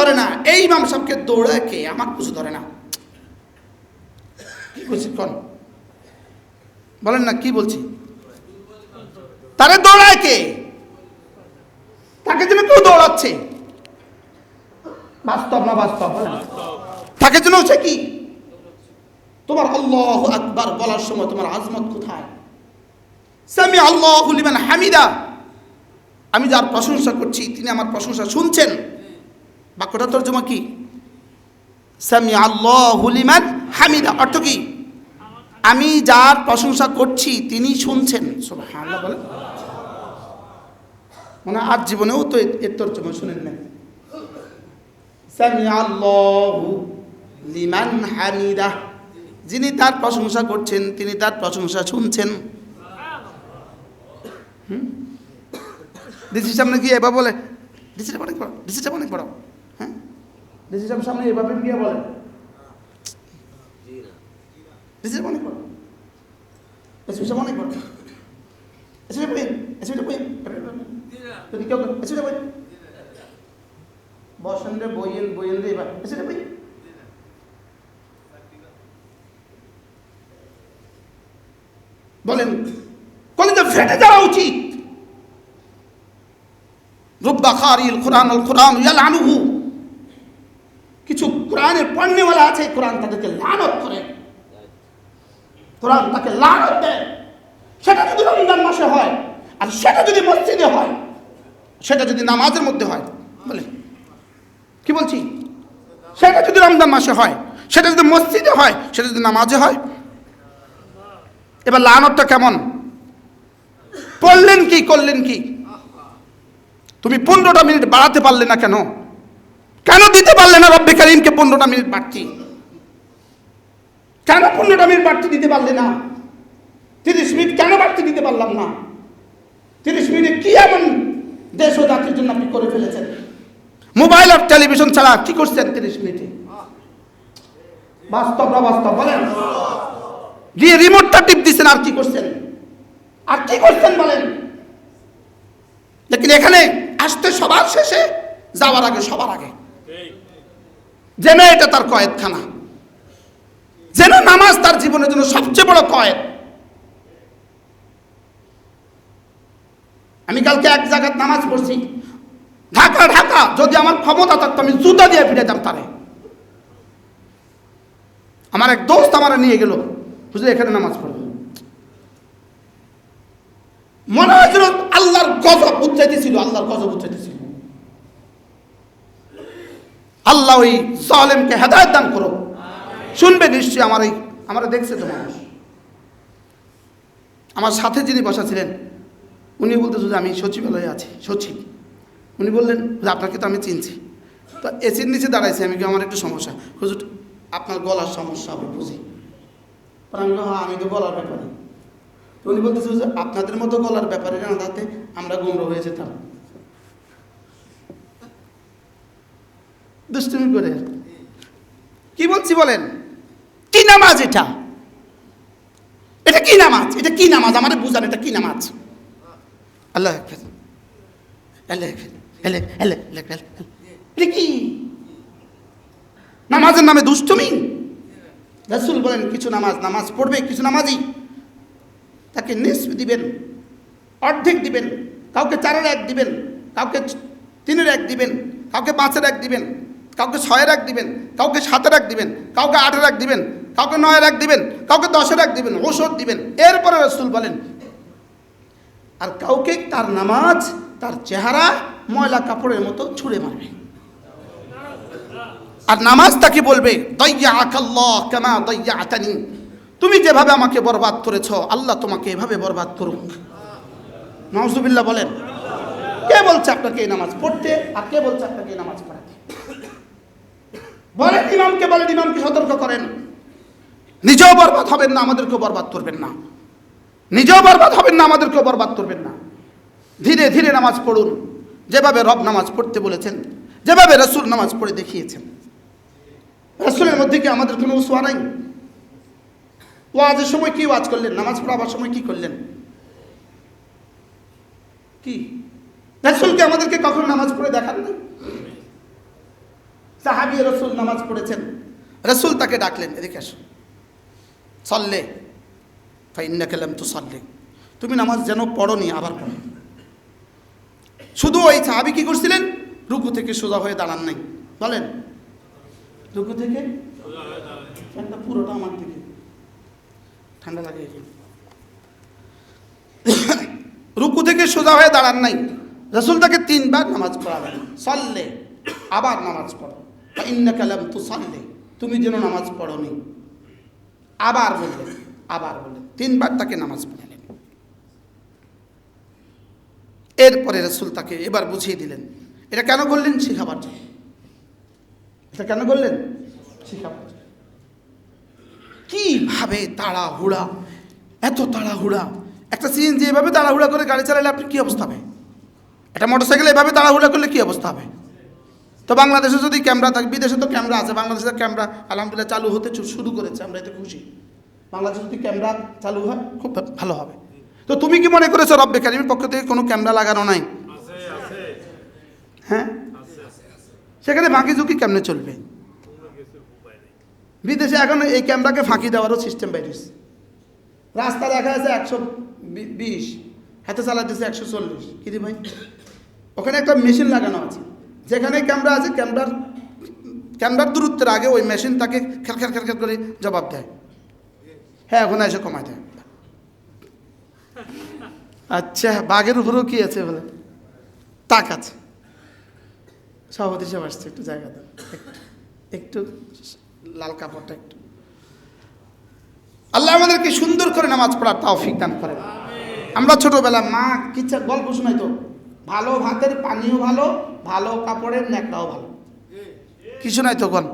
ধরে না। এই ইমাম সাহেবকে দৌড়ায় কে? আমার পুজো ধরে না। কি বলছি কোন? বলেন না, কি বলছি? তারে দৌড়ায় কে? তাকে যেন কেউ দৌড়াচ্ছে? বাস্তব না বাস্তব? তাকে যেন হচ্ছে কি? তোমার আল্লাহ আকবার বলার সময় তোমার আজমত কোথায়? সামি আল্লাহ হামিদা। আমি যার প্রশংসা করছি, তিনি আমার প্রশংসা শুনছেন। বাক্যটা তর্জমা কি? সামি আল্লাহ লিমান হামিদা, অর্থ কি? আমি যার প্রশংসা করছি, তিনি শুনছেন। বলেন। মানে আজ জীবনেও তো এর- তর্জমা শুনেন না সামি আল্লাহ লিমান হামিদা, যিনি তার প্রশংসা করছেন, তিনি তার প্রশংসা শুনছেন। ডিসির সামনে গিয়ে এবার বলে ডিসিটা অনেক বড় ডিসিটা অনেক বড়। হ্যাঁ? ডিসির সামনে এভাবে গিয়ে বলে ডিসিটা অনেক বড় এসিটা অনেক রে বইয়েন বইয়েন রে এবার। এসিটা বই বলেন, কলিজা ফেটে যাওয়া উচিত। রব্বা খারিল কোরআন আল কোরআন ইয়ালানুহু। কিছু কোরআনের পণ্যওয়ালা আছে কোরআন তাদেরকে লানত করে। কোরআন তাকে লানত দেয়। সেটা যদি রমজান মাসে হয়, আর সেটা যদি মসজিদে হয়, সেটা যদি নামাজের মধ্যে হয়, বলে। কি বলছি? সেটা যদি রমজান মাসে হয়, সেটা যদি মসজিদে হয়, সেটা যদি নামাজে হয়। এবার লানতটা কেমন? পড়লেন কি, করলেন কি? তুমি পনেরোটা মিনিট বাড়াতে পারলে না কেন? কেন দিতে পারলে না রব্বে কারিমকে পনেরোটা মিনিট বাড়তি? কেন পনেরোটা মিনিট বাড়তি দিতে পারলে না? তিরিশ মিনিট কেন বাড়তি দিতে পারলাম না? তিরিশ মিনিট কি এমন দেশ ও জাতির জন্য আপনি করে ফেলেছেন? মোবাইল আর টেলিভিশন ছাড়া কি করছেন তিরিশ মিনিটে? বাস্তব না বাস্তব, বলেন। গিয়ে রিমোটটা টিপ দিচ্ছেন আর কি করছেন? আর কি করছেন বলেন? লেকিন এখানে আসতে সবার শেষে যাওয়ার আগে সবার আগে। জেনে এটা তার কয়েদখানা। যেন নামাজ তার জীবনের জন্য সবচেয়ে বড় কয়েদ। আমি কালকে এক জায়গায় নামাজ পড়ছি। ঢাকা ঢাকা, যদি আমার ক্ষমতা থাকতো, আমি জুতা দিয়ে ফিরেতাম তারে। আমার এক দোস্ত আমার নিয়ে গেল বুঝলে এখানে নামাজ পড়বে মনে হয়েছিল আল্লাহর গজব উচ্চাইতেছিল, আল্লাহর গজব উচ্চাইতেছিল। আল্লাহ ওই সালেমকে হেদায়ত দান করো। শুনবে নিশ্চয়ই আমার এই আমরা দেখছে তো মানুষ। আমার সাথে যিনি বসা ছিলেন, উনি বলতেছে যে আমি সচিবালয়ে আছি, সচিব। উনি বললেন যে আপনাকে তো আমি চিনছি। তো এসির নিচে দাঁড়াইছি, আমি কি আমার একটু সমস্যা। হুজুর, আপনার গলার সমস্যা হবে বুঝি। আমি হ্যাঁ আমি তো গলার ব্যাপারে। উনি বলতেছে আপনাদের মতো গলার ব্যাপারে না আমরা গুমরা হয়ে যেতাম। দুষ্টুমি করে। কি বলছি বলেন? কি নামাজ এটা? এটা কি নামাজ? এটা কি নামাজ? আমাদের বুঝান, এটা কি নামাজ? আল্লাহ কি? নামাজের নামে দুষ্টুমি? রাসুল বলেন, কিছু নামাজ নামাজ পড়বে, কিছু নামাজই তাকে নিস দিবেন, অর্ধেক দিবেন, কাউকে চারের এক দিবেন, কাউকে তিনের এক দিবেন, কাউকে পাঁচের এক দিবেন। কাউকে ছয়ের এক দিবেন, কাউকে সাতের এক দিবেন, কাউকে আটের এক দিবেন, কাউকে নয় এক দিবেন, কাউকে দশের এক দিবেন ওষুধ দিবেন। এরপরে রসুল বলেন, আর কাউকে তার নামাজ, তার চেহারা ময়লা কাপড়ের মতো ছুঁড়ে মারবে। আর নামাজ তাকে বলবে দইয়া আকাল্লাহ কেমা দইয়া আতানি তুমি যেভাবে আমাকে বরবাদ করেছ, আল্লাহ তোমাকে এভাবে বরবাদ করুক। নজুবিল্লাহ বলেন, কে বলছে আপনাকে এই নামাজ পড়তে, আর কে বলছে আপনাকে এই নামাজ পড়াতে? বলেন ইমামকে বলেন ইমামকে সতর্ক করেন। নিজেও বরবাদ হবেন না, আমাদেরকেও বরবাদ করবেন না। নিজেও বরবাদ হবেন না, আমাদেরকেও বরবাদ করবেন না। ধীরে ধীরে নামাজ পড়ুন। যেভাবে রব নামাজ পড়তে বলেছেন, যেভাবে রসুল নামাজ পড়ে দেখিয়েছেন। রসুলের মধ্যে কি আমাদের কোনো উসুয়া নাই? ওয়াজের সময় কি ওয়াজ করলেন? নামাজ পড়াবার সময় কি করলেন? কি? রসুলকে আমাদেরকে কখন নামাজ পড়ে দেখান নাই? সাহাবি রসুল নামাজ পড়েছেন। রসুল তাকে ডাকলেন, এদিকে আসো। সল্লে। ফাইন্না খেলাম তো সল্লে তুমি নামাজ যেন পড়নি, আবার পড়ো। শুধু ওই সাহাবি কি করছিলেন? রুকু থেকে সোজা হয়ে দাঁড়ান নাই। বলেন। রুকু থেকে? ফ্যানটা পুরোটা আমার দিকে। ঠান্ডা লাগে। রুকু থেকে সোজা হয়ে দাঁড়ান নাই। রসুল তাকে তিনবার নামাজ পড়ালেন। সল্লে। আবার নামাজ পড়ো। ইন্না কালাম তু সল্লে তুমি যেন নামাজ পড়নি। আবার বললেন আবার বললেন তিনবার তাকে নামাজ পড়ালেন। এরপরে রসুল তাকে এবার বুঝিয়ে দিলেন, এটা কেন করলেন? শিখাবার জন্য। এটা কেন করলেন? শিখাবার কীভাবে তাড়াহুড়া, এত তাড়াহুড়া? একটা সিএনজি এভাবে তাড়াহুড়া করে গাড়ি চালালে আপনি কী অবস্থা হবে? একটা মোটরসাইকেল এভাবে তাড়াহুড়া করলে কী অবস্থা হবে? তো বাংলাদেশে যদি ক্যামেরা থাকে বিদেশে তো ক্যামেরা আছে বাংলাদেশের ক্যামেরা আলহামদুলিল্লাহ চালু হতে শুরু করেছে আমরা এতে খুশি। বাংলাদেশে যদি ক্যামেরা চালু হয় খুব ভালো হবে। তো তুমি কি মনে করেছ রব্বে কারিমের পক্ষ থেকে কোনো ক্যামেরা লাগানো নাই? হ্যাঁ? সেখানে বাকি ঝুঁকি কেমনে চলবে? বিদেশে এখন এই ক্যামেরাকে ফাঁকি দেওয়ারও সিস্টেম বাইরেছে রাস্তা দেখা যাচ্ছে একশো বিশ হাতে চালাতেছে একশো চল্লিশ। কি ভাই? ওখানে একটা মেশিন লাগানো আছে। যেখানে ক্যামেরা আছে ক্যামেরার ক্যামেরার দূরত্বের আগে ওই মেশিন তাকে খের খের খের খের করে জবাব দেয়। হ্যাঁ ওখানে এসে কমায় দেয়। আচ্ছা বাঘের উপরেও কি আছে বলে? তাক আছে। সভাপতি সাহেব আসছে একটু জায়গা দেন একটু লাল কাপড়টা একটু। আল্লাহ আমাদেরকে সুন্দর করে নামাজ পড়ার তৌফিক দান করেন। আমরা ছোটবেলা মা কিচ্ছা গল্প শোনাই তো ভালো ভাতের পানিও ভালো ভালো কাপড়ের ন্যাকড়াও ভালো? কিছু নাই তখন?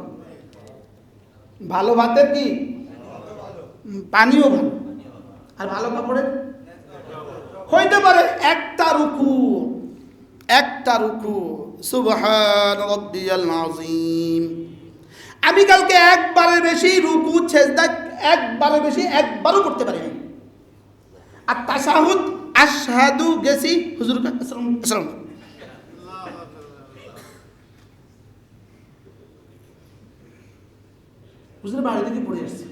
ভালো ভাতের কি? পানিও ভালো আর ভালো কাপড়ের? হইতে পারে একটা রুকু। একটা রুকু। সুবহান রব্বিয়াল আযীম। আমি কালকে একবারের বেশি রুকু ছেজদা একবারের বেশি একবারও করতে পারি আর তাসাহুদ আশহাদু গেছি হুজুর আসসালামু হুজুর বাড়ি থেকে পড়ে আসছে।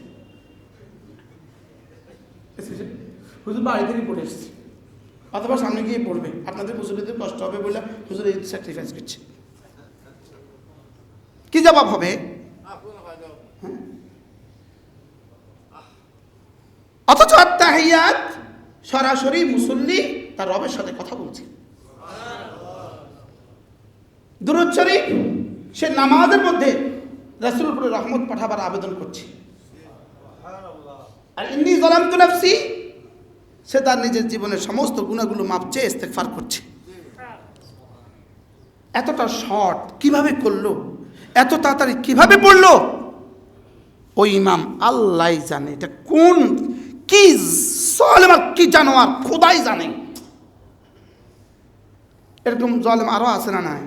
হুজুর বাড়ি থেকে পড়ে আসছে। অথবা সামনে গিয়ে পড়বে। আপনাদের মুসলিমদের কষ্ট হবে বলে হুজুর এই স্যাক্রিফাইস করছে। কি জবাব হবে? হ্যাঁ? অথচ আত্মাহিয়াত সরাসরি মুসল্লি তার রবের সাথে কথা বলছে। দুরুদ সে নামাজের মধ্যে রাসূল উপরে রহমত পাঠাবার আবেদন করছে। আর ইন্নি জলাম তু নাফসি সে তার নিজের জীবনের সমস্ত গুণাগুলো মাপছে ইস্তেকফার করছে। এতটা শর্ট কীভাবে করল? এত তাড়াতাড়ি কীভাবে পড়ল? ওই ইমাম আল্লাহ জানে এটা কোন কি জলেম আর কি জানোয়ার খোদাই জানে। এরকম জলেম আরও আছে না নাই?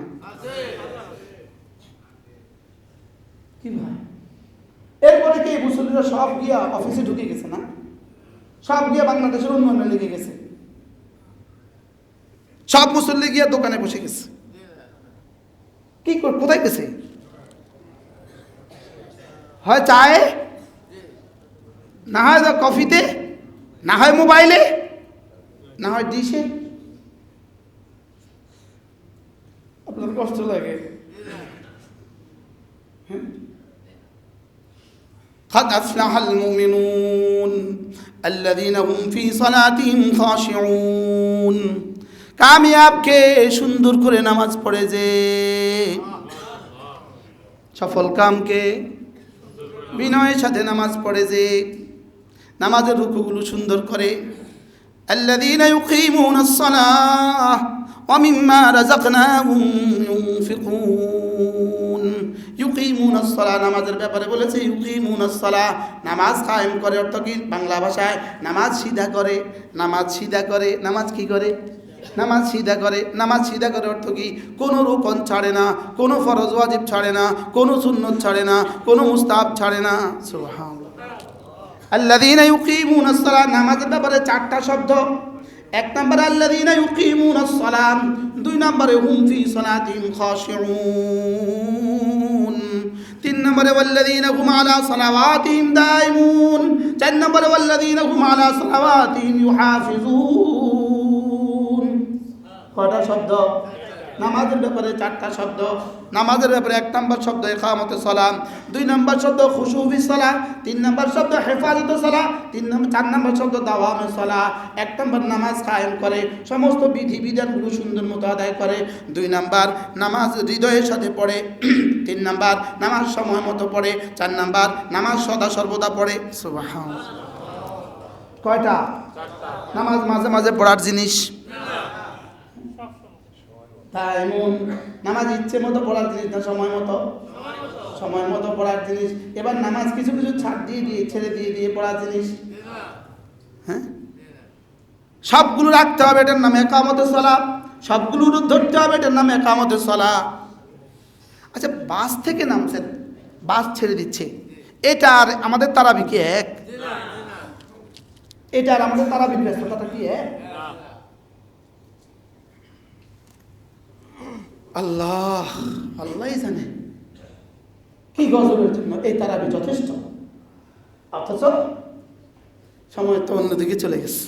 কি ভাই? এরপরে কি মুসল্লিরা সব গিয়া অফিসে ঢুকে গেছে না? সব গিয়া বাংলাদেশের উন্নয়নে লেগে গেছে। সব মুসল্লি গিয়া দোকানে বসে গেছে। কি কর, কোথায় গেছে? হয় চায়ে? না হয় কফিতে? না হয় মোবাইলে? না হয় ডিশে? আপনার কষ্ট লাগে হ্যাঁ? قد أفلح المؤمنون الذين هم في صلاتهم خاشعون কামিয়াবকে সুন্দর করে নামাজ পড়ে যে সফল কামকে বিনয়ের সাথে নামাজ পড়ে যে নামাজের রুকুগুলো সুন্দর করে الذين يقيمون الصلاة ومما رزقناهم ينفقون মুনাসলা নামাজের ব্যাপারে বলেছে ইউকি মুনাসলা নামাজ কায়েম করে অর্থ কি? বাংলা ভাষায় নামাজ সিধা করে, নামাজ সিধা করে, নামাজ কি করে? নামাজ সিধা করে, নামাজ সিদা করে অর্থ কি? কোনো রূপন ছাড়ে না, কোনো ফরজ ওয়াজিব ছাড়ে না, কোনো সুন্নত ছাড়ে না, কোনো মুস্তাব ছাড়ে না। আল্লাদিন ইউকিমুন আসসালাম নামাজের ব্যাপারে চারটা শব্দ। এক নম্বরে আল্লাদিন ইউকিমুন আসসালাম দুই নম্বরে হুমফি সলাতিম খাশিউন। খাশিউন নম্বরে, ওয়াল্লাযীনা হুম আলা সালাওয়াতিহিম দাইমুন চার নম্বরে, ওয়াল্লাযীনা হুম আলা সালাওয়াতিহিম ইউহাফিজুন। কটা শব্দ? নামাজের ব্যাপারে চারটা শব্দ নামাজের ব্যাপারে এক নম্বর শব্দ একামতে সালাম দুই নম্বর শব্দ খুশুবি সালা তিন নম্বর শব্দ হেফাজতে সালা তিন নম্বর চার নম্বর শব্দ দাওয়ামে সালা এক নম্বর নামাজ কায়েম করে সমস্ত বিধি বিধানগুলো সুন্দর মতো আদায় করে দুই নাম্বার নামাজ হৃদয়ের সাথে পড়ে তিন নাম্বার নামাজ সময় মতো পড়ে চার নাম্বার নামাজ সদা সর্বদা পড়ে। কয়টা? নামাজ মাঝে মাঝে পড়ার জিনিস। তাই এমন নামাজ ইচ্ছে মতো পড়ার জিনিস না সময় মতো। সময় মতো পড়ার জিনিস। এবার নামাজ কিছু কিছু ছাড় দিয়ে দিয়ে ছেড়ে দিয়ে দিয়ে পড়ার জিনিস। হ্যাঁ? সবগুলো রাখতে হবে এটার নামে একামতে সলা সবগুলো ধরতে হবে এটার নামে একামতে সলা আচ্ছা বাস থেকে নামছেন বাস ছেড়ে দিচ্ছে। এটা আর আমাদের তারাবি কি এক এটা আর আমাদের তারাবির ব্যস্ততা কি এক? আল্লাহ আল্লাহ জানে। কি গজবের জন্য? এই তারাবি যথেষ্ট। অথচ সময় তো অন্যদিকে চলে গেছে।